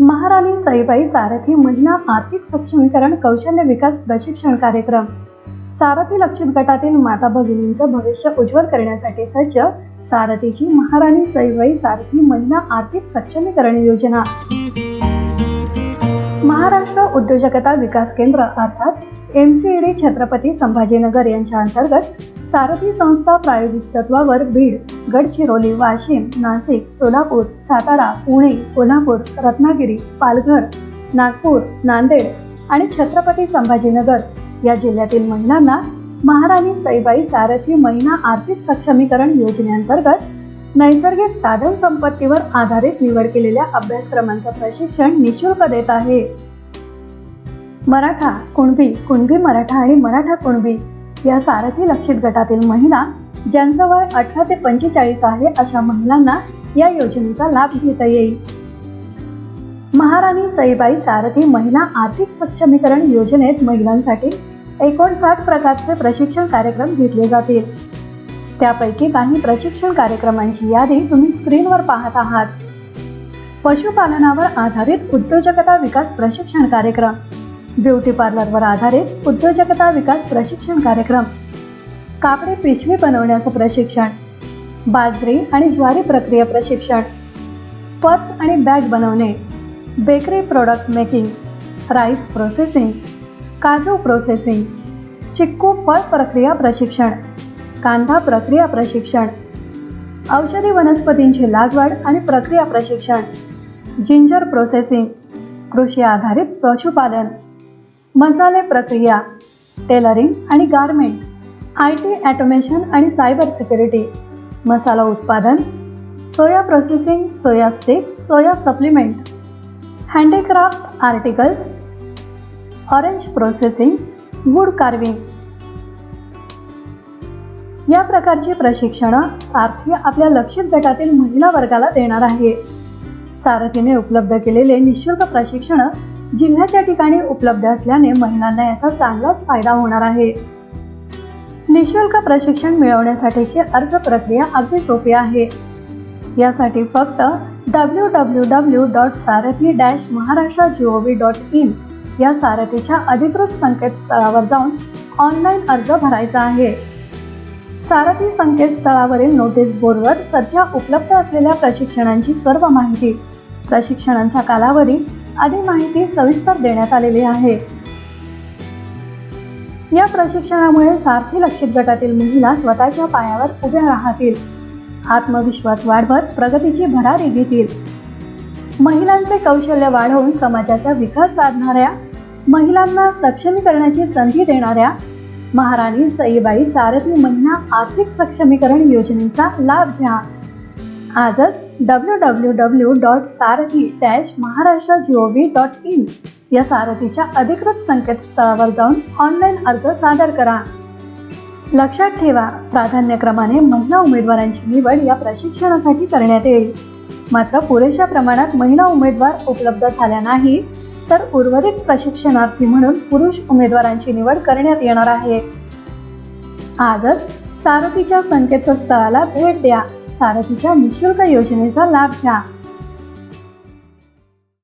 महाराणी सईबाई सारथी महिला आर्थिक सक्षमीकरण कौशल्य विकास प्रशिक्षण कार्यक्रम. सारथी लक्षित गटातील माता भगिनींचं भविष्य उज्ज्वल करण्यासाठी सज्ज सारथीची महाराणी सईबाई सारथी महिला आर्थिक सक्षमीकरण योजना. महाराष्ट्र उद्योजकता विकास केंद्र अर्थात M C D Chhatrapati Sambhajinagar यांच्या अंतर्गत सारथी संस्था प्रायोगिक तत्वावर बीड गडचिरोली वाशिम नाशिक सोलापूर सातारा पुणे कोल्हापूर रत्नागिरी पालघर नागपूर नांदेड आणि छत्रपती संभाजीनगर या जिल्ह्यातील महिलांना महाराणी सईबाई सारथी महिला आर्थिक सक्षमीकरण योजनेअंतर्गत नैसर्गिक साधन संपत्तीवर आधारित निवड केलेल्या अभ्यासक्रमांचं प्रशिक्षण निशुल्क देत आहे. मराठा कुणबी कुणबी मराठा आणि मराठा कुणबी या सारथी लक्षित गटातील महिला ज्यांचं वय अठरा ते पंचेचाळीस आहे अशा महिलांना या योजनेचा लाभ घेता येईल. महाराणी सईबाई सारथी महिला आर्थिक सक्षमीकरण योजनेत महिलांसाठी एकोणसाठ प्रकारचे प्रशिक्षण कार्यक्रम घेतले जातील. त्यापैकी काही प्रशिक्षण कार्यक्रमांची यादी तुम्ही स्क्रीनवर पाहत आहात. पशुपालनावर आधारित उद्योजकता विकास प्रशिक्षण कार्यक्रम. ब्युटी पार्लरवर आधारित उद्योजकता विकास प्रशिक्षण कार्यक्रम. कापडी पिशवी बनवण्याचं प्रशिक्षण बाजरी आणि ज्वारी प्रक्रिया प्रशिक्षण पर्स आणि बॅग बनवणे bakery product making rice processing काजू प्रोसेसिंग चिक्कू फळ प्रक्रिया प्रशिक्षण कांदा प्रक्रिया प्रशिक्षण औषधी वनस्पतींची लागवड आणि प्रक्रिया प्रशिक्षण जिंजर प्रोसेसिंग कृषी आधारित पशुपालन मसाले प्रक्रिया टेलरिंग आणि गारमेंट आय टी ॲटोमेशन आणि सायबर सिक्युरिटी. मसाला उत्पादन soya processing soya sticks soya supplement. Handicraft articles orange processing wood carving. या प्रकारची प्रशिक्षणं सारथी आपल्या लक्षित गटातील महिला वर्गाला देणार आहे. सारथीने उपलब्ध केलेले निशुल्क प्रशिक्षण जिल्ह्याच्या ठिकाणी उपलब्ध असल्याने महिलांना याचा चांगलाच फायदा होणार आहे. निशुल्क प्रशिक्षण मिळवण्यासाठीची अर्ज प्रक्रिया अगदी सोपी आहे. यासाठी फक्त W W W dot Sarthi dash Maharashtra G O V dot in या सारथीच्या अधिकृत संकेतस्थळावर जाऊन ऑनलाईन अर्ज भरायचा आहे. सारथी संकेतस्थळावरील नोटीस बोर्डवर सध्या उपलब्ध असलेल्या प्रशिक्षणांची सर्व माहिती प्रशिक्षणांचा कालावधी आदी माहिती सविस्तर देण्यात आलेली आहे. या प्रशिक्षणामुळे सारथी लक्षित गटातील महिला स्वतःच्या पायावर उभ्या राहतील. आत्मविश्वास वाढवत प्रगतीची भरारी घेतील. महिलांचे कौशल्य वाढवून समाजाचा विकास साधणाऱ्या महिलांना सक्षमीकरणाची संधी देणाऱ्या महाराणी सईबाई सारथी महिला आर्थिक सक्षमीकरण योजनेचा लाभ घ्या. आजच W W W dot Sarthi dash Maharashtra G O V dot in या सारथीच्या अधिकृत संकेतस्थळावर जाऊन ऑनलाईन अर्ज सादर करा. लक्षात ठेवा प्राधान्यक्रमाने महिला उमेदवारांची निवड या प्रशिक्षणासाठी करण्यात येईल. मात्र पुरेशा प्रमाणात महिला उमेदवार उपलब्ध झाल्या नाही तर उर्वरित प्रशिक्षणार्थी म्हणून पुरुष उमेदवारांची निवड करण्यात येणार आहे. आजच सारथीच्या संकेतस्थळाला भेट द्या. सारथीच्या निशुल्क योजनेचा लाभ घ्या.